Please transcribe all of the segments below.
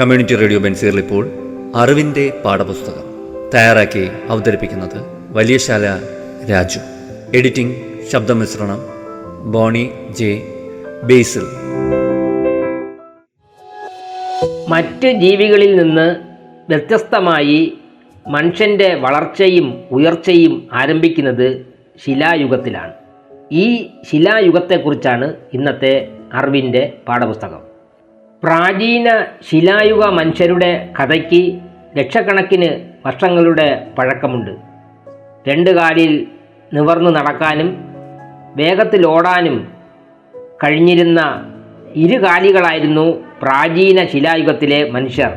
Community radio ബെൻസീറിൽ ഇപ്പോൾ അറിവിന്റെ പാഠപുസ്തകം തയ്യാറാക്കി അവതരിപ്പിക്കുന്നത് വലിയശാല രാജു. എഡിറ്റിംഗ് ശബ്ദമിശ്രണം ബോണി ജെ ബേസിൽ. മറ്റ് ജീവികളിൽ നിന്ന് വ്യത്യസ്തമായി മനുഷ്യന്റെ വളർച്ചയും ഉയർച്ചയും ആരംഭിക്കുന്നത് ശിലായുഗത്തിലാണ്. ഈ ശിലായുഗത്തെക്കുറിച്ചാണ് ഇന്നത്തെ അറിവിന്റെ പാഠപുസ്തകം. പ്രാചീന ശിലായുഗ മനുഷ്യരുടെ കഥയ്ക്ക് ലക്ഷക്കണക്കിന് വർഷങ്ങളുടെ പഴക്കമുണ്ട്. രണ്ട് കാലിൽ നിവർന്നു നടക്കാനും വേഗത്തിൽ ഓടാനും കഴിഞ്ഞിരുന്ന ഇരുകാലികളായിരുന്നു പ്രാചീന ശിലായുഗത്തിലെ മനുഷ്യർ.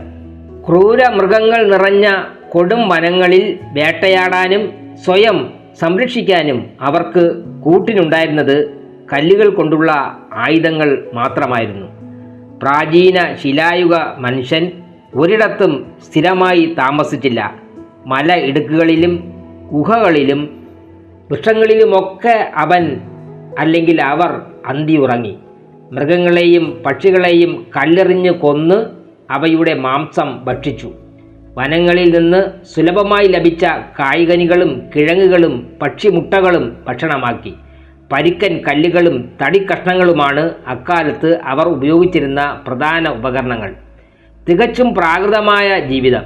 ക്രൂര മൃഗങ്ങൾ നിറഞ്ഞ കൊടും വനങ്ങളിൽ വേട്ടയാടാനും സ്വയം സംരക്ഷിക്കാനും അവർക്ക് കൂട്ടിനുണ്ടായിരുന്നത് കല്ലുകൾ കൊണ്ടുള്ള ആയുധങ്ങൾ മാത്രമായിരുന്നു. പ്രാചീന ശിലായുഗ മനുഷ്യൻ ഒരിടത്തും സ്ഥിരമായി താമസിച്ചില്ല. മല ഇടുക്കുകളിലും ഗുഹകളിലും വൃക്ഷങ്ങളിലുമൊക്കെ അവൻ അല്ലെങ്കിൽ അവർ അന്തിയുറങ്ങി മൃഗങ്ങളെയും പക്ഷികളെയും കല്ലെറിഞ്ഞ് കൊന്ന് അവയുടെ മാംസം ഭക്ഷിച്ചു. വനങ്ങളിൽ നിന്ന് സുലഭമായി ലഭിച്ച കായ്കനികളും കിഴങ്ങുകളും പക്ഷിമുട്ടകളും ഭക്ഷണമാക്കി. പരിക്കൻ കല്ലുകളും തടിക്കഷ്ണങ്ങളുമാണ് അക്കാലത്ത് അവർ ഉപയോഗിച്ചിരുന്ന പ്രധാന ഉപകരണങ്ങൾ. തികച്ചും പ്രാകൃതമായ ജീവിതം.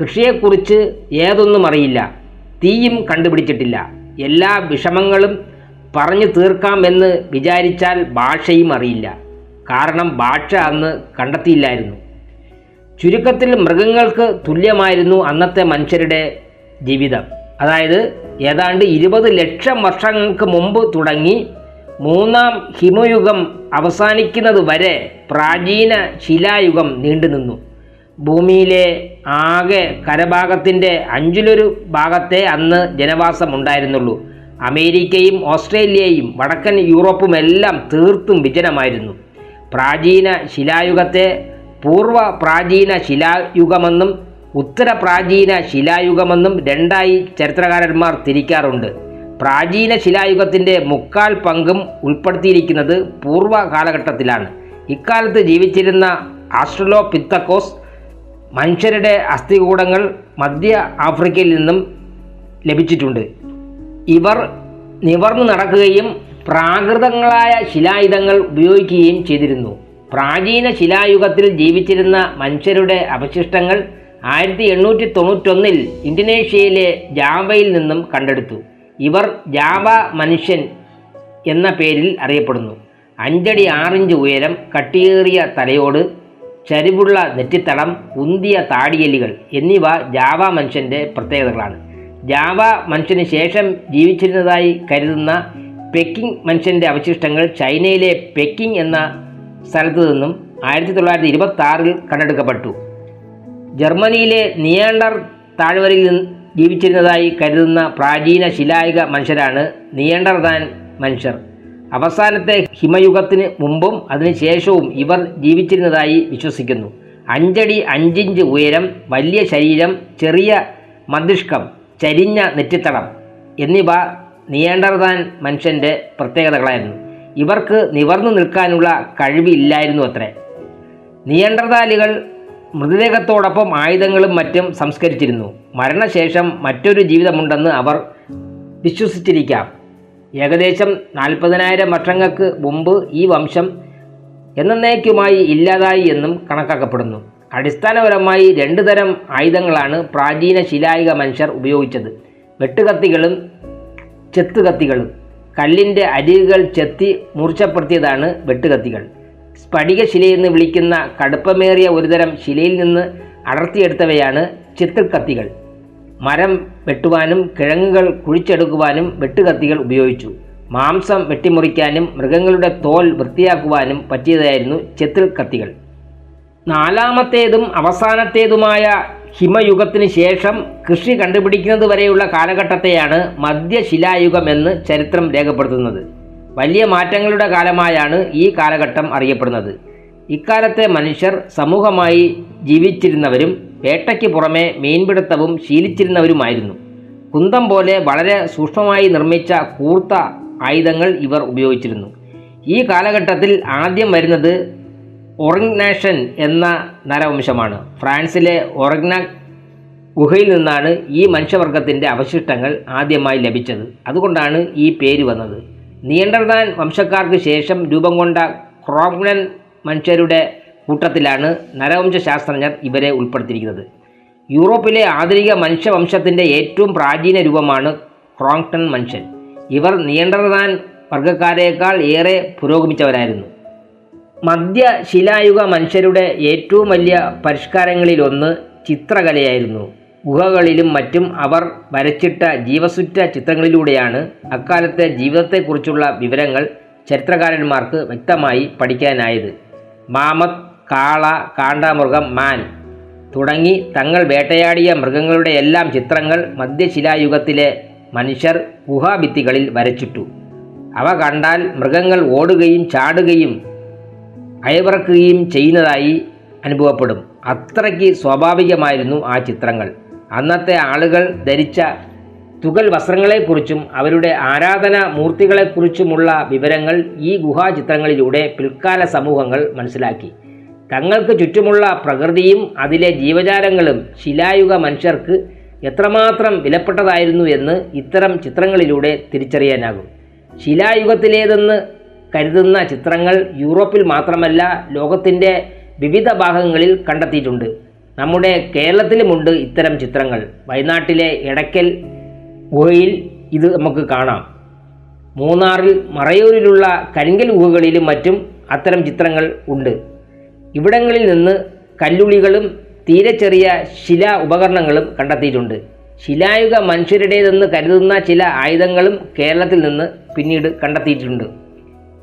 കൃഷിയെക്കുറിച്ച് ഏതൊന്നും അറിയില്ല. തീയും കണ്ടുപിടിച്ചിട്ടില്ല. എല്ലാ വിഷമങ്ങളും പറഞ്ഞു തീർക്കാം എന്ന് വിചാരിച്ചാൽ ഭാഷയും അറിയില്ല. കാരണം ഭാഷ അന്ന് കണ്ടെത്തിയില്ലായിരുന്നു. ചുരുക്കത്തിൽ മൃഗങ്ങൾക്ക് തുല്യമായിരുന്നു അന്നത്തെ മനുഷ്യരുടെ ജീവിതം. അതായത് ഏതാണ്ട് ഇരുപത് ലക്ഷം വർഷങ്ങൾക്ക് മുമ്പ് തുടങ്ങി മൂന്നാം ഹിമയുഗം അവസാനിക്കുന്നത് വരെ പ്രാചീന ശിലായുഗം നീണ്ടുനിന്നു ഭൂമിയിലെ ആകെ കരഭാഗത്തിന്റെ അഞ്ചിലൊരു ഭാഗത്തെ അന്ന് ജനവാസം ഉണ്ടായിരുന്നുള്ളൂ അമേരിക്കയും ഓസ്ട്രേലിയയും വടക്കൻ യൂറോപ്പുമെല്ലാം തീർത്തും വിജനമായിരുന്നു. പ്രാചീന ശിലായുഗത്തെ പൂർവ പ്രാചീന ശിലായുഗമെന്നും ഉത്തര പ്രാചീന ശിലായുഗമെന്നും രണ്ടായി ചരിത്രകാരന്മാർ തിരിക്കാറുണ്ട്. പ്രാചീന ശിലായുഗത്തിന്റെ മുക്കാൽ പങ്കും ഉൾപ്പെടുത്തിയിരിക്കുന്നത് പൂർവ കാലഘട്ടത്തിലാണ്. ഇക്കാലത്ത് ജീവിച്ചിരുന്ന ആസ്ട്രലോ പിത്തക്കോസ് മനുഷ്യരുടെ അസ്ഥികൂടങ്ങൾ മധ്യ ആഫ്രിക്കയിൽ നിന്നും ലഭിച്ചിട്ടുണ്ട്. ഇവർ നിവർന്നു നടക്കുകയും പ്രാകൃതങ്ങളായ ശിലായുധങ്ങൾ ഉപയോഗിക്കുകയും ചെയ്തിരുന്നു. പ്രാചീന ശിലായുഗത്തിൽ ജീവിച്ചിരുന്ന മനുഷ്യരുടെ അവശിഷ്ടങ്ങൾ ആയിരത്തി എണ്ണൂറ്റി തൊണ്ണൂറ്റൊന്നിൽ ഇന്തോനേഷ്യയിലെ ജാവയിൽ നിന്നും കണ്ടെടുത്തു. ഇവർ ജാവ മനുഷ്യൻ എന്ന പേരിൽ അറിയപ്പെടുന്നു. അഞ്ചടി ആറിഞ്ച് ഉയരം കട്ടിയേറിയ തലയോട് ചരിവുള്ള നെറ്റിത്തടം ഉന്തിയ താടിയലികൾ എന്നിവ ജാവ മനുഷ്യന്റെ പ്രത്യേകതകളാണ്. ജാവ മനുഷ്യന് ശേഷം ജീവിച്ചിരുന്നതായി കരുതുന്ന പെക്കിംഗ് മനുഷ്യന്റെ അവശിഷ്ടങ്ങൾ ചൈനയിലെ പെക്കിംഗ് എന്ന സ്ഥലത്തു നിന്നും ആയിരത്തി തൊള്ളായിരത്തി ഇരുപത്തി ആറിൽ കണ്ടെടുക്കപ്പെട്ടു. ജർമ്മനിയിലെ നിയാണ്ടർ താഴ്വരയിൽ ജീവിച്ചിരുന്നതായി കരുതുന്ന പ്രാചീന ശിലായുഗ മനുഷ്യരാണ് നിയണ്ടർ താൻ മനുഷ്യർ. അവസാനത്തെ ഹിമയുഗത്തിന് മുമ്പും അതിനുശേഷവും ഇവർ ജീവിച്ചിരുന്നതായി വിശ്വസിക്കുന്നു. അഞ്ചടി അഞ്ചിഞ്ച് ഉയരം വലിയ ശരീരം ചെറിയ മസ്തിഷ്കം ചരിഞ്ഞ നെറ്റിത്തടം എന്നിവ നിയണ്ടർദാൻ മനുഷ്യന്റെ പ്രത്യേകതകളായിരുന്നു. ഇവർക്ക് നിവർന്നു നിൽക്കാനുള്ള കഴിവില്ലായിരുന്നു അത്രേ. നിയണ്ടർദാലികൾ മൃതദേഹത്തോടൊപ്പം ആയുധങ്ങളും മറ്റും സംസ്കരിച്ചിരുന്നു. മരണശേഷം മറ്റൊരു ജീവിതമുണ്ടെന്ന് അവർ വിശ്വസിച്ചിരിക്കാം. ഏകദേശം നാൽപ്പതിനായിരം വർഷങ്ങൾക്ക് മുമ്പ് ഈ വംശം എന്നേക്കുമായി ഇല്ലാതായി എന്നും കണക്കാക്കപ്പെടുന്നു. അടിസ്ഥാനപരമായി രണ്ട് തരം ആയുധങ്ങളാണ് പ്രാചീന ശിലായിക മനുഷ്യർ ഉപയോഗിച്ചത്. വെട്ടുകത്തികളും ചെത്തുകത്തികളും. കല്ലിന്റെ അരികുകൾ ചെത്തി മൂർച്ചപ്പെടുത്തിയതാണ് വെട്ടുകത്തികൾ. സ്ഫടിക ശിലയെന്ന് വിളിക്കുന്ന കടുപ്പമേറിയ ഒരുതരം ശിലയിൽ നിന്ന് അടർത്തിയെടുത്തവയാണ് ചിത്രക്കത്തികൾ. മരം വെട്ടുവാനും കിഴങ്ങുകൾ കുഴിച്ചെടുക്കുവാനും വെട്ടുകത്തികൾ ഉപയോഗിച്ചു. മാംസം വെട്ടിമുറിക്കാനും മൃഗങ്ങളുടെ തോൽ വൃത്തിയാക്കുവാനും പറ്റിയതായിരുന്നു ചെത്തിൽ കത്തികൾ നാലാമത്തേതും അവസാനത്തേതുമായ ഹിമയുഗത്തിന് ശേഷം കൃഷി കണ്ടുപിടിക്കുന്നത് വരെയുള്ള കാലഘട്ടത്തെയാണ് മധ്യശിലായുഗം എന്ന് ചരിത്രം രേഖപ്പെടുത്തുന്നത്. വലിയ മാറ്റങ്ങളുടെ കാലമായാണ് ഈ കാലഘട്ടം അറിയപ്പെടുന്നത്. ഇക്കാലത്തെ മനുഷ്യർ സമൂഹമായി ജീവിച്ചിരുന്നവരും വേട്ടയ്ക്ക് പുറമെ മീൻപിടുത്തവും ശീലിച്ചിരുന്നവരുമായിരുന്നു. കുന്തം പോലെ വളരെ സൂക്ഷ്മമായി നിർമ്മിച്ച കൂർത്ത ആയുധങ്ങൾ ഇവർ ഉപയോഗിച്ചിരുന്നു. ഈ കാലഘട്ടത്തിൽ ആദ്യം വരുന്നത് ഒറിഗ്നാഷൻ എന്ന നരവംശമാണ്. ഫ്രാൻസിലെ ഒറഗ്ന ഗുഹയിൽ നിന്നാണ് ഈ മനുഷ്യവർഗത്തിന്റെ അവശിഷ്ടങ്ങൾ ആദ്യമായി ലഭിച്ചത്. അതുകൊണ്ടാണ് ഈ പേര് വന്നത്. നിയണ്ടർദാൻ വംശക്കാർക്ക് ശേഷം രൂപം കൊണ്ട ക്രോഗ്നൻ മനുഷ്യരുടെ കൂട്ടത്തിലാണ് നരവംശ ശാസ്ത്രജ്ഞർ ഇവരെ ഉൾപ്പെടുത്തിയിരിക്കുന്നത്. യൂറോപ്പിലെ ആധുനിക മനുഷ്യവംശത്തിന്റെ ഏറ്റവും പ്രാചീന രൂപമാണ് ക്രോങ്ടൺ മനുഷ്യൻ. ഇവർ നിയന്ത്രണ വർഗക്കാരേക്കാൾ ഏറെ പുരോഗമിച്ചവരായിരുന്നു. മധ്യ ശിലായുഗ മനുഷ്യരുടെ ഏറ്റവും വലിയ പരിഷ്കാരങ്ങളിലൊന്ന് ചിത്രകലയായിരുന്നു. ഗുഹകളിലും മറ്റും അവർ വരച്ചിട്ട ജീവസുറ്റ ചിത്രങ്ങളിലൂടെയാണ് അക്കാലത്തെ ജീവിതത്തെക്കുറിച്ചുള്ള വിവരങ്ങൾ ചരിത്രകാരന്മാർക്ക് വ്യക്തമായി പഠിക്കാനായത്. മാമത് കാള കാണ്ടാമൃഗം മാൻ തുടങ്ങി തങ്ങൾ വേട്ടയാടിയ മൃഗങ്ങളുടെ എല്ലാം ചിത്രങ്ങൾ മധ്യശിലായുഗത്തിലെ മനുഷ്യർ ഗുഹാഭിത്തികളിൽ വരച്ചിട്ടു. അവ കണ്ടാൽ മൃഗങ്ങൾ ഓടുകയും ചാടുകയും അയവിറക്കുകയും ചെയ്യുന്നതായി അനുഭവപ്പെടും. അത്രയ്ക്ക് സ്വാഭാവികമായിരുന്നു ആ ചിത്രങ്ങൾ. അന്നത്തെ ആളുകൾ ധരിച്ച തുകൽ വസ്ത്രങ്ങളെക്കുറിച്ചും അവരുടെ ആരാധന മൂർത്തികളെക്കുറിച്ചുമുള്ള വിവരങ്ങൾ ഈ ഗുഹാചിത്രങ്ങളിലൂടെ പിൽക്കാല സമൂഹങ്ങൾ മനസ്സിലാക്കി. തങ്ങൾക്ക് ചുറ്റുമുള്ള പ്രകൃതിയും അതിലെ ജീവജാലങ്ങളും ശിലായുഗ മനുഷ്യർക്ക് എത്രമാത്രം വിലപ്പെട്ടതായിരുന്നു എന്ന് ഇത്തരം ചിത്രങ്ങളിലൂടെ തിരിച്ചറിയാനാകും. ശിലായുഗത്തിലേതെന്ന് കരുതുന്ന ചിത്രങ്ങൾ യൂറോപ്പിൽ മാത്രമല്ല ലോകത്തിന്റെ വിവിധ ഭാഗങ്ങളിൽ കണ്ടെത്തിയിട്ടുണ്ട്. നമ്മുടെ കേരളത്തിലുമുണ്ട് ഇത്തരം ചിത്രങ്ങൾ. വയനാട്ടിലെ എടക്കൽ ഗുഹയിൽ ഇത് നമുക്ക് കാണാം. മൂന്നാറിൽ മറയൂരിലുള്ള കരിങ്കൽ ഗുഹകളിലും മറ്റും അത്തരം ചിത്രങ്ങൾ ഉണ്ട്. ഇവിടങ്ങളിൽ നിന്ന് കല്ലുളികളും തീരെ ചെറിയ ശില ഉപകരണങ്ങളും കണ്ടെത്തിയിട്ടുണ്ട്. ശിലായുഗ മനുഷ്യരുടേതെന്ന് കരുതുന്ന ചില ആയുധങ്ങളും കേരളത്തിൽ നിന്ന് പിന്നീട് കണ്ടെത്തിയിട്ടുണ്ട്.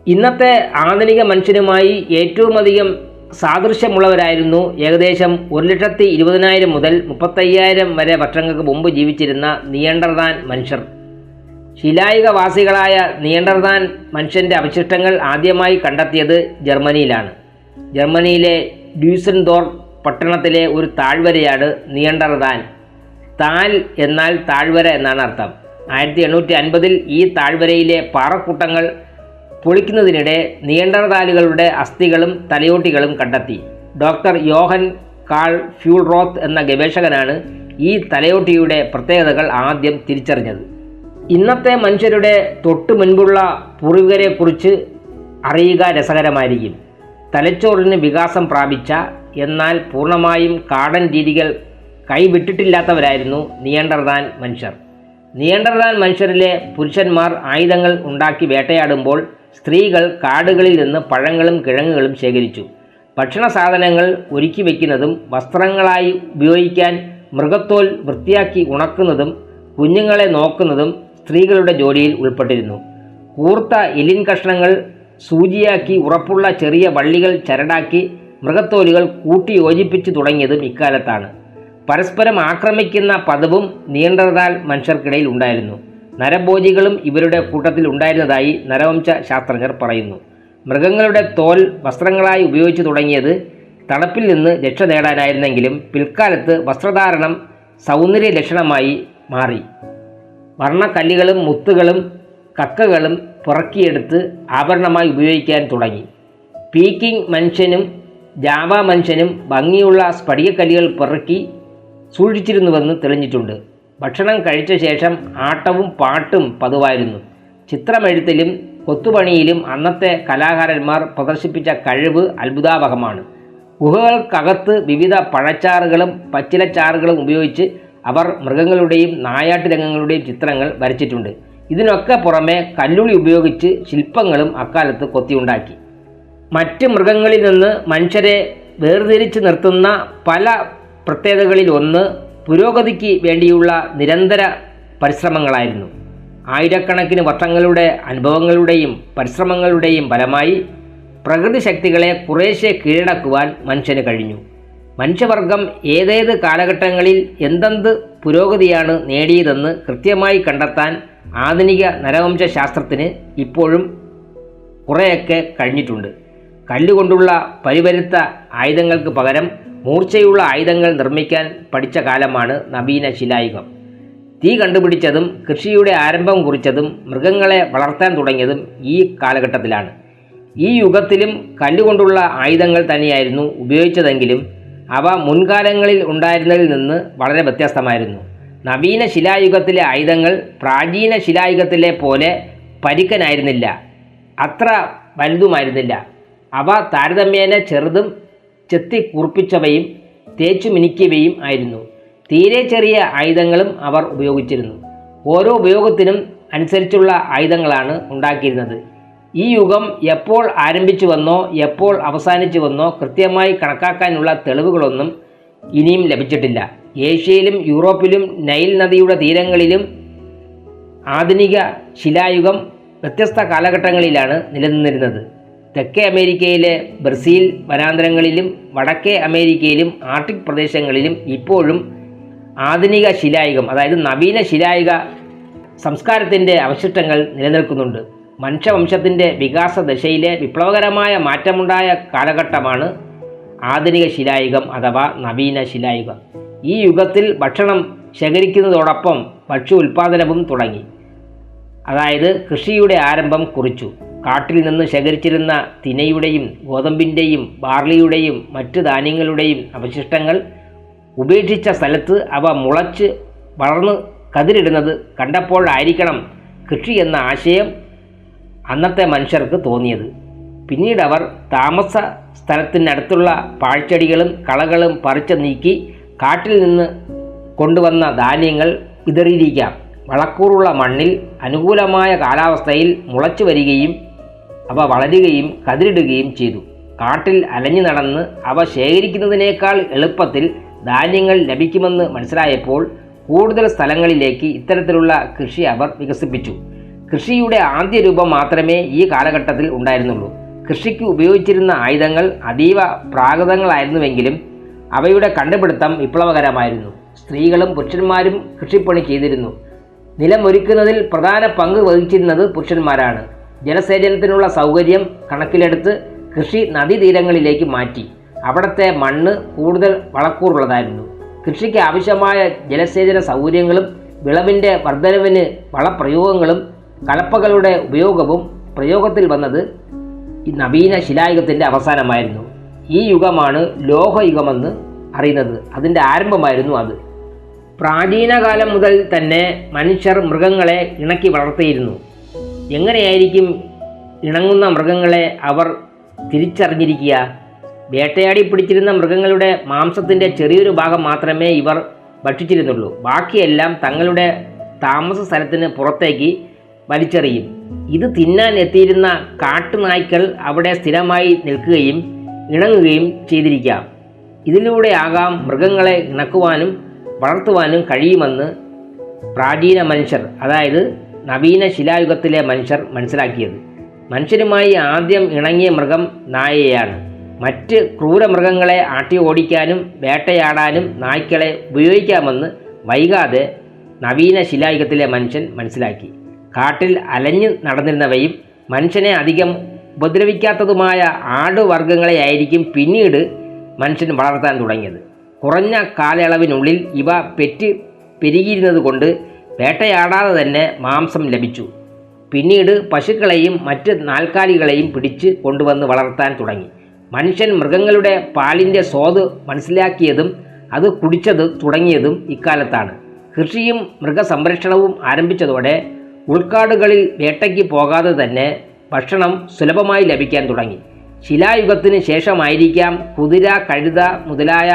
ഇന്നത്തെ ആധുനിക മനുഷ്യനുമായി ഏറ്റവും അധികം സാദൃശ്യമുള്ളവരായിരുന്നു ഏകദേശം ഒരു ലക്ഷത്തി ഇരുപതിനായിരം മുതൽ മുപ്പത്തയ്യായിരം വരെ വർഷങ്ങൾക്ക് മുമ്പ് ജീവിച്ചിരുന്ന നിയണ്ടർദാൻ മനുഷ്യർ. ശിലായുഗവാസികളായ നിയണ്ടർദാൻ മനുഷ്യന്റെ അവശിഷ്ടങ്ങൾ ആദ്യമായി കണ്ടെത്തിയത് ജർമ്മനിയിലാണ്. ജർമ്മനിയിലെ ഡ്യൂസൻഡോർ പട്ടണത്തിലെ ഒരു താഴ്വരയാണ് നിയണ്ടർദാൻ. താൽ എന്നാൽ താഴ്വര എന്നാണ് അർത്ഥം. ആയിരത്തി എണ്ണൂറ്റി അൻപതിൽ ഈ താഴ്വരയിലെ പാറക്കൂട്ടങ്ങൾ പൊളിക്കുന്നതിനിടെ നിയണ്ടർതാലുകളുടെ അസ്ഥികളും തലയോട്ടികളും കണ്ടെത്തി. ഡോക്ടർ യോഹൻ കാൾ ഫ്യൂൾറോത്ത് എന്ന ഗവേഷകനാണ് ഈ തലയോട്ടിയുടെ പ്രത്യേകതകൾ ആദ്യം തിരിച്ചറിഞ്ഞത്. ഇന്നത്തെ മനുഷ്യരുടെ തൊട്ടു മുൻപുള്ള പൂർവികരെക്കുറിച്ച് അറിയുക രസകരമായിരിക്കും. തലച്ചോറിന് വികാസം പ്രാപിച്ച എന്നാൽ പൂർണമായും കാടൻ രീതികൾ കൈവിട്ടിട്ടില്ലാത്തവരായിരുന്നു നിയണ്ടർദാൻ മനുഷ്യർ. നിയണ്ടർദാൻ മനുഷ്യരിലെ പുരുഷന്മാർ ആയുധങ്ങൾ ഉണ്ടാക്കി വേട്ടയാടുമ്പോൾ സ്ത്രീകൾ കാടുകളിൽ നിന്ന് പഴങ്ങളും കിഴങ്ങുകളും ശേഖരിച്ചു. ഭക്ഷണ സാധനങ്ങൾ ഒരുക്കി വയ്ക്കുന്നതും വസ്ത്രങ്ങളായി ഉപയോഗിക്കാൻ മൃഗത്തോൽ വൃത്തിയാക്കി ഉണക്കുന്നതും കുഞ്ഞുങ്ങളെ നോക്കുന്നതും സ്ത്രീകളുടെ ജോലിയിൽ ഉൾപ്പെട്ടിരുന്നു. കൂർത്ത എലിൻ കഷ്ണങ്ങൾ സൂചിയാക്കി ഉറപ്പുള്ള ചെറിയ വള്ളികൾ ചരടാക്കി മൃഗത്തോലുകൾ കൂട്ടി യോജിപ്പിച്ചു തുടങ്ങിയതും ഇക്കാലത്താണ്. പരസ്പരം ആക്രമിക്കുന്ന പദവും നിയന്ത്രതാൽ മനുഷ്യർക്കിടയിൽ ഉണ്ടായിരുന്നു. നരഭോജികളും ഇവരുടെ കൂട്ടത്തിൽ ഉണ്ടായിരുന്നതായി നരവംശ ശാസ്ത്രജ്ഞർ പറയുന്നു. മൃഗങ്ങളുടെ തോൽ വസ്ത്രങ്ങളായി ഉപയോഗിച്ചു തുടങ്ങിയത് തണുപ്പിൽ നിന്ന് രക്ഷ നേടാനായിരുന്നെങ്കിലും പിൽക്കാലത്ത് വസ്ത്രധാരണം സൗന്ദര്യ ലക്ഷണമായി മാറി. വർണക്കല്ലുകളും മുത്തുകളും കക്കകളും പുറക്കിയെടുത്ത് ആഭരണമായി ഉപയോഗിക്കാൻ തുടങ്ങി. പീക്കിംഗ് മനുഷ്യനും ജാവ മനുഷ്യനും ഭംഗിയുള്ള സ്ഫടികക്കല്ലുകൾ പെറുക്കി സൂക്ഷിച്ചിരുന്നുവെന്ന് തെളിഞ്ഞിട്ടുണ്ട്. ഭക്ഷണം കഴിച്ച ശേഷം ആട്ടവും പാട്ടും പതിവായിരുന്നു. ചിത്രമെഴുത്തിലും കൊത്തുപണിയിലും അന്നത്തെ കലാകാരന്മാർ പ്രദർശിപ്പിച്ച കഴിവ് അത്ഭുതാവഹമാണ്. ഗുഹകൾക്കകത്ത് വിവിധ പഴച്ചാറുകളും പച്ചിലച്ചാറുകളും ഉപയോഗിച്ച് അവർ മൃഗങ്ങളുടെയും നായാട്ടുരംഗങ്ങളുടെയും ചിത്രങ്ങൾ വരച്ചിട്ടുണ്ട്. ഇതിനൊക്കെ പുറമെ കല്ലുളി ഉപയോഗിച്ച് ശില്പങ്ങളും അക്കാലത്ത് കൊത്തിയുണ്ടാക്കി. മറ്റ് മൃഗങ്ങളിൽ നിന്ന് മനുഷ്യരെ വേർതിരിച്ച് നിർത്തുന്ന പല പ്രത്യേകതകളിൽ ഒന്ന് പുരോഗതിക്ക് വേണ്ടിയുള്ള നിരന്തര പരിശ്രമങ്ങളായിരുന്നു. ആയിരക്കണക്കിന് വർഷങ്ങളുടെ അനുഭവങ്ങളുടെയും പരിശ്രമങ്ങളുടെയും ഫലമായി പ്രകൃതി ശക്തികളെ കുറേശ്ശെ കീഴടക്കുവാൻ മനുഷ്യന് കഴിഞ്ഞു. മനുഷ്യവർഗം ഏതേത് കാലഘട്ടങ്ങളിൽ എന്തെന്ത് പുരോഗതിയാണ് നേടിയതെന്ന് കൃത്യമായി കണ്ടെത്താൻ ആധുനിക നരവംശ ശാസ്ത്രത്തിന് ഇപ്പോഴും കുറേയൊക്കെ കഴിഞ്ഞിട്ടുണ്ട്. കല്ലുകൊണ്ടുള്ള പരിവരുത്ത ആയുധങ്ങൾക്ക് പകരം മൂർച്ചയുള്ള ആയുധങ്ങൾ നിർമ്മിക്കാൻ പഠിച്ച കാലമാണ് നവീന ശിലായുഗം. തീ കണ്ടുപിടിച്ചതും കൃഷിയുടെ ആരംഭം കുറിച്ചതും മൃഗങ്ങളെ വളർത്താൻ തുടങ്ങിയതും ഈ കാലഘട്ടത്തിലാണ്. ഈ യുഗത്തിലും കല്ലുകൊണ്ടുള്ള ആയുധങ്ങൾ തന്നെയായിരുന്നു ഉപയോഗിച്ചതെങ്കിലും അവ മുൻകാലങ്ങളിൽ ഉണ്ടായിരുന്നതിൽ നിന്ന് വളരെ വ്യത്യസ്തമായിരുന്നു. നവീന ശിലായുഗത്തിലെ ആയുധങ്ങൾ പ്രാചീന ശിലായുഗത്തിലെ പോലെ പരുക്കനായിരുന്നില്ല. അത്ര വലുതുമായിരുന്നില്ല. അവ താരതമ്യേന ചെറുതും ചെത്തി കുറിപ്പിച്ചവയും തേച്ചു മിനുക്കിയവയും ആയിരുന്നു. തീരെ ചെറിയ ആയുധങ്ങളും അവർ ഉപയോഗിച്ചിരുന്നു. ഓരോ ഉപയോഗത്തിനും അനുസരിച്ചുള്ള ആയുധങ്ങളാണ് ഉണ്ടാക്കിയിരുന്നത്. ഈ യുഗം എപ്പോൾ ആരംഭിച്ചു വന്നോ എപ്പോൾ അവസാനിച്ചു വന്നോ കൃത്യമായി കണക്കാക്കാനുള്ള തെളിവുകളൊന്നും ഇനിയും ലഭിച്ചിട്ടില്ല. ഏഷ്യയിലും യൂറോപ്പിലും നൈൽ നദിയുടെ തീരങ്ങളിലും ആധുനിക ശിലായുഗം വ്യത്യസ്ത കാലഘട്ടങ്ങളിലാണ് നിലനിന്നിരുന്നത്. തെക്കേ അമേരിക്കയിലെ ബ്രസീൽ വനാന്തരങ്ങളിലും വടക്കേ അമേരിക്കയിലും ആർട്ടിക് പ്രദേശങ്ങളിലും ഇപ്പോഴും ആധുനിക ശിലായുഗം അതായത് നവീന ശിലായുഗ സംസ്കാരത്തിന്റെ അവശിഷ്ടങ്ങൾ നിലനിൽക്കുന്നുണ്ട്. മനുഷ്യവംശത്തിന്റെ വികാസ ദശയിലെ വിപ്ലവകരമായ മാറ്റമുണ്ടായ കാലഘട്ടമാണ് ആധുനിക ശിലായുഗം അഥവാ നവീന ശിലായുഗം. ഈ യുഗത്തിൽ ഭക്ഷണം ശേഖരിക്കുന്നതോടൊപ്പം ഭക്ഷ്യ ഉൽപ്പാദനവും തുടങ്ങി. അതായത് കൃഷിയുടെ ആരംഭം കുറിച്ചു. കാട്ടിൽ നിന്ന് ശേഖരിച്ചിരുന്ന തിനയുടെയും ഗോതമ്പിന്റെയും ബാർലിയുടെയും മറ്റ് ധാന്യങ്ങളുടെയും അവശിഷ്ടങ്ങൾ ഉപേക്ഷിച്ച സ്ഥലത്ത് അവ മുളച്ച് വളർന്ന് കതിരിടുന്നത് കണ്ടപ്പോഴായിരിക്കണം കൃഷി എന്ന ആശയം അന്നത്തെ മനുഷ്യർക്ക് തോന്നിയത്. പിന്നീട് അവർ താമസ സ്ഥലത്തിനടുത്തുള്ള പാഴ്ചെടികളും കളകളും പറിച്ചു നീക്കി കാട്ടിൽ നിന്ന് കൊണ്ടുവന്ന ധാന്യങ്ങൾ വിതറിയിരിക്കാം. വളക്കൂറുള്ള മണ്ണിൽ അനുകൂലമായ കാലാവസ്ഥയിൽ മുളച്ചു വരികയും അവ വളരുകയും കതിരിടുകയും ചെയ്തു. കാട്ടിൽ അലഞ്ഞു നടന്ന് അവ ശേഖരിക്കുന്നതിനേക്കാൾ എളുപ്പത്തിൽ ധാന്യങ്ങൾ ലഭിക്കുമെന്ന് മനസ്സിലായപ്പോൾ കൂടുതൽ സ്ഥലങ്ങളിലേക്ക് ഇത്തരത്തിലുള്ള കൃഷി അവർ വികസിപ്പിച്ചു. കൃഷിയുടെ ആദ്യ രൂപം മാത്രമേ ഈ കാലഘട്ടത്തിൽ ഉണ്ടായിരുന്നുള്ളൂ. കൃഷിക്ക് ഉപയോഗിച്ചിരുന്ന ആയുധങ്ങൾ അതീവ പ്രാകൃതങ്ങളായിരുന്നുവെങ്കിലും അവയുടെ കണ്ടുപിടുത്തം വിപ്ലവകരമായിരുന്നു. സ്ത്രീകളും പുരുഷന്മാരും കൃഷിപ്പണി ചെയ്തിരുന്നു. നിലമൊരുക്കുന്നതിൽ പ്രധാന പങ്ക് വഹിച്ചിരുന്നത് പുരുഷന്മാരാണ്. ജലസേചനത്തിനുള്ള സൗകര്യം കണക്കിലെടുത്ത് കൃഷി നദീതീരങ്ങളിലേക്ക് മാറ്റി. അവിടുത്തെ മണ്ണ് കൂടുതൽ വളക്കൂറുള്ളതായിരുന്നു. കൃഷിക്ക് ആവശ്യമായ ജലസേചന സൗകര്യങ്ങളും വിളവിന്റെ വർധനവിന് വളപ്രയോഗങ്ങളും കലപ്പകളുടെ ഉപയോഗവും പ്രയോഗത്തിൽ വന്നത് ഈ നവീന ശിലായുഗത്തിന്റെ അവസാനമായിരുന്നു. ഈ യുഗമാണ് ലോഹയുഗമെന്ന് അറിയുന്നത്. അതിന്റെ ആരംഭമായിരുന്നു അത്. പ്രാചീനകാലം മുതൽ തന്നെ മനുഷ്യർ മൃഗങ്ങളെ ഇണക്കി വളർത്തിയിരുന്നു. എങ്ങനെയായിരിക്കും ഇണങ്ങുന്ന മൃഗങ്ങളെ അവർ തിരിച്ചറിഞ്ഞിരിക്കുക? വേട്ടയാടി പിടിച്ചിരുന്ന മൃഗങ്ങളുടെ മാംസത്തിന്റെ ചെറിയൊരു ഭാഗം മാത്രമേ ഇവർ ഭക്ഷിച്ചിരുന്നുള്ളൂ. ബാക്കിയെല്ലാം തങ്ങളുടെ താമസ സ്ഥലത്തിന് പുറത്തേക്ക് വലിച്ചെറിയും. ഇത് തിന്നാൻ എത്തിയിരുന്ന കാട്ടുനായ്ക്കൾ അവിടെ സ്ഥിരമായി നിൽക്കുകയും ഇണങ്ങുകയും ചെയ്തിരിക്കാം. ഇതിലൂടെയാകാം മൃഗങ്ങളെ ഇണക്കുവാനും വളർത്തുവാനും കഴിയുമെന്ന് പ്രാചീന മനുഷ്യർ അതായത് നവീന ശിലായുഗത്തിലെ മനുഷ്യർ മനസ്സിലാക്കിയത്. മനുഷ്യരുമായി ആദ്യം ഇണങ്ങിയ മൃഗം നായയാണ് മറ്റ് ക്രൂരമൃഗങ്ങളെ ആട്ടി ഓടിക്കാനും വേട്ടയാടാനും നായ്ക്കളെ ഉപയോഗിക്കാമെന്ന് വൈകാതെ നവീന ശിലായുഗത്തിലെ മനുഷ്യൻ മനസ്സിലാക്കി. കാട്ടിൽ അലഞ്ഞു നടന്നിരുന്നവയും മനുഷ്യനെ അധികം ഉപദ്രവിക്കാത്തതുമായ ആടുവർഗങ്ങളെയായിരിക്കും പിന്നീട് മനുഷ്യൻ വളർത്താൻ തുടങ്ങിയത്. കുറഞ്ഞ കാലയളവിനുള്ളിൽ ഇവ പെറ്റ് പെരുകിയിരുന്നത് കൊണ്ട് വേട്ടയാടാതെ തന്നെ മാംസം ലഭിച്ചു. പിന്നീട് പശുക്കളെയും മറ്റ് നാൽക്കാലികളെയും പിടിച്ച് കൊണ്ടുവന്ന് വളർത്താൻ തുടങ്ങി. മനുഷ്യൻ മൃഗങ്ങളുടെ പാലിന്റെ സ്വാദ് മനസ്സിലാക്കിയതും അത് കുടിച്ചത് തുടങ്ങിയതും ഇക്കാലത്താണ്. കൃഷിയും മൃഗസംരക്ഷണവും ആരംഭിച്ചതോടെ ഉൾക്കാടുകളിൽ വേട്ടയ്ക്ക് പോകാതെ തന്നെ ഭക്ഷണം സുലഭമായി ലഭിക്കാൻ തുടങ്ങി. ശിലായുഗത്തിന് ശേഷമായിരിക്കാം കുതിര കഴുത മുതലായ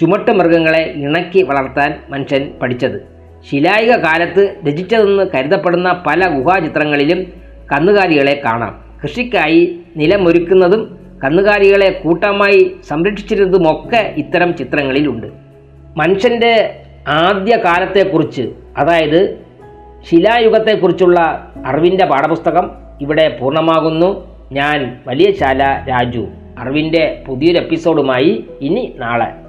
ചുമട്ട് മൃഗങ്ങളെ ഇണക്കി വളർത്താൻ മനുഷ്യൻ പഠിച്ചത്. ശിലായുഗ കാലത്ത് രചിച്ചതെന്ന് കരുതപ്പെടുന്ന പല ഗുഹാചിത്രങ്ങളിലും കന്നുകാലികളെ കാണാം. കൃഷിക്കായി നിലമൊരുക്കുന്നതും കന്നുകാലികളെ കൂട്ടമായി സംരക്ഷിച്ചിരുന്നതുമൊക്കെ ഇത്തരം ചിത്രങ്ങളിലുണ്ട്. മനുഷ്യന്റെ ആദ്യ കാലത്തെക്കുറിച്ച് അതായത് ശിലായുഗത്തെക്കുറിച്ചുള്ള അറിവിന്റെ പാഠപുസ്തകം ഇവിടെ പൂർണമാകുന്നു. ഞാൻ വലിയ ശാല രാജു. അറിവിന്റെ പുതിയൊരു എപ്പിസോഡുമായി ഇനി നാളെ.